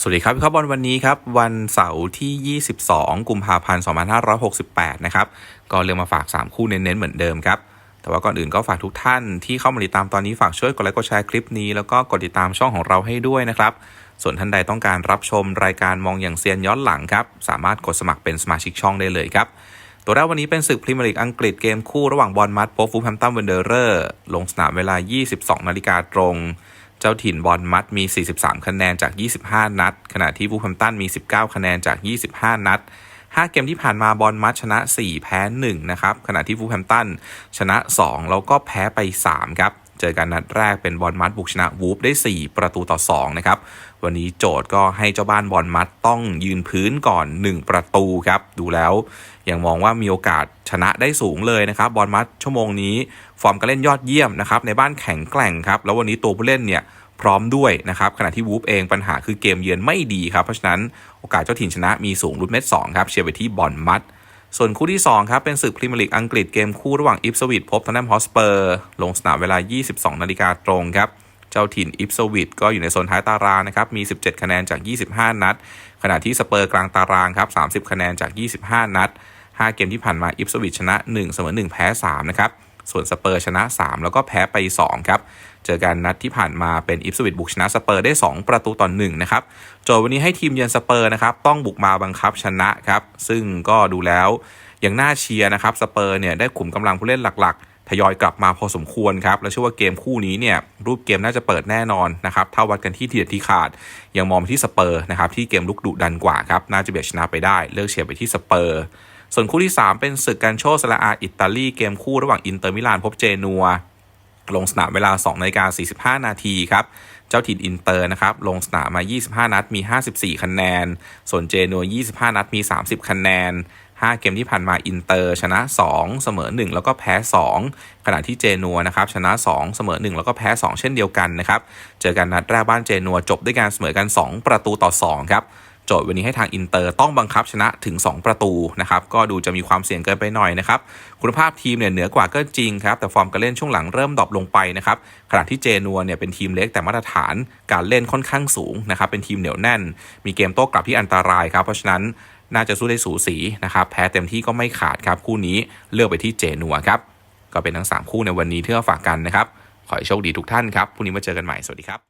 สวัสดีครับครับบอลวันนี้ครับ วันเสาร์ที่ 22 กุมภาพันธ์ 2568 นะครับ ก็เลือกมาฝาก 3 คู่เน้นๆ เหมือนเดิมครับ แต่ว่าก่อนอื่นก็ฝากทุกท่านที่เข้ามาติดตามตอนนี้ฝากช่วยกดไลค์กดแชร์คลิปนี้ แล้วก็กดติดตามช่องของเราให้ด้วยนะครับ ส่วนท่านใดต้องการรับชมรายการมองอย่างเซียนย้อนหลังครับ สามารถกดสมัครเป็นสมาชิกช่องได้เลยครับ ตัวแรกวันนี้เป็นศึกพรีเมียร์ลีกอังกฤษเกมคู่ระหว่างบอลมัดพบฟูลแฮมตันเวนเดอร์เรอร์ลงสนามเวลา 22 นาฬิกาตรง เจ้าถิ่นบอลมัดมี 43 คะแนนจาก 25 นัด ขณะที่ฟูแฮมตันมี 19 คะแนนจาก 25 นัด 5 เกมที่ผ่านมาบอลมัดชนะ 4 แพ้ 1 นะครับ ขณะที่ฟูแฮมตันชนะ 2 แล้วก็แพ้ไป 3 ครับ เจอกันนัดแรกเป็นบอลมัดบุกชนะวูฟได้ 4 ประตูต่อ2นะครับวันนี้โจทย์ก็ให้เจ้าบ้านบอลมัดต้องยืนพื้นก่อน 1 ประตูครับดูแล้วยังมองว่ามีโอกาสชนะได้สูงเลยนะครับบอลมัดชั่วโมงนี้ ฟอร์มการเล่นยอดเยี่ยมนะครับในบ้านแข็งแกร่งครับแล้ววันนี้ตัวผู้เล่นเนี่ยพร้อมด้วยนะครับขณะที่วูฟเองปัญหาคือเกมเยือนไม่ดีครับเพราะฉะนั้นโอกาสเจ้าถิ่นชนะมีสูงรุดเม็ดสองครับเชียร์ไปที่บอลมัด ส่วนคู่ที่ 2 ครับ เป็นศึกพรีเมียร์ลีกอังกฤษเกมคู่ระหว่างอิฟสวิตพบทอนแนมฮอสเปอร์ลงสนามเวลา 22 นาฬิกาตรงครับ เจ้าถิ่นอิฟสวิตก็อยู่ในโซนท้ายตารางนะครับ มี 17 คะแนนจาก 25 นัด ขณะที่สเปอร์กลางตารางครับ 30 คะแนนจาก 25 นัด 5 เกมที่ผ่านมาอิฟสวิตชนะ 1 เสมอ 1 แพ้ 3 นะครับ ส่วนสเปอร์ชนะ 3 แล้วก็แพ้ไป 2 ครับเจอกันนัดที่ผ่านมาเป็นอิฟสวิตบุกชนะสเปอร์ได้ 2 ประตูต่อ1นะครับโจทย์วันนี้ให้ทีมเยือนสเปอร์นะครับต้องบุกมาบังคับชนะครับ ซึ่งก็ดูแล้วยังน่าเชียร์นะครับสเปอร์เนี่ยได้ขุมกำลังผู้เล่นหลักๆ ทยอยกลับมาพอสมควรครับ แล้วเชื่อว่าเกมคู่นี้เนี่ยรูปเกมน่าจะเปิดแน่นอนนะครับถ้าวัดกันที่ทีเด็ดที่ขาด ยังมองไปที่สเปอร์นะครับที่เกมลุกดุดันกว่าครับน่าจะเบียดชนะไปได้ เลือกเชียร์ไปที่สเปอร์ ส่วนคู่ที่ 3 เป็นศึกการโชสลาอาอิตาลีเกมคู่ระหว่างอินเตอร์มิลานพบเจนัว ลงสนามเวลา2นาฬิกา45 นาทีครับเจ้าถิ่นอินเตอร์นะครับ ลงสนามมา 25 นัด มี 54 คะแนน ส่วนเจนัว 25 นัด มี 30 คะแนน 5 เกมที่ผ่านมาอินเตอร์ชนะ 2 เสมอ 1 แล้วก็แพ้ 2 ขณะที่เจนัวนะครับชนะ 2 เสมอ 1 แล้วก็แพ้ 2 เช่นเดียวกันนะครับ เจอกันนัดแรกบ้านเจนัวจบด้วยการเสมอกัน 2 ประตูต่อ 2 ครับ โจทย์วันนี้ให้ทางอินเตอร์ต้องบังคับชนะถึง 2 ประตูนะครับก็ดูจะมีความเสี่ยงเกินไปหน่อยนะครับคุณภาพทีมเนี่ยเหนือกว่าก็จริงครับแต่ฟอร์มการเล่นช่วงหลังเริ่มดรอปลงไปนะครับขณะที่เจนัวเนี่ยเป็นทีมเล็กแต่มาตรฐานการเล่นค่อนข้างสูงนะครับเป็นทีมเหนียวแน่น มีเกมโต้กลับที่อันตรายครับเพราะฉะนั้นน่าจะสู้ได้สูสีนะครับแพ้เต็มที่ก็ไม่ขาดครับคู่นี้เลือกไปที่เจนัวครับก็เป็นทั้ง 3 คู่ในวันนี้ที่เราฝากกันนะครับขอให้โชคดีทุกท่านครับพรุ่งนี้มาเจอกันใหม่สวัสดีครับ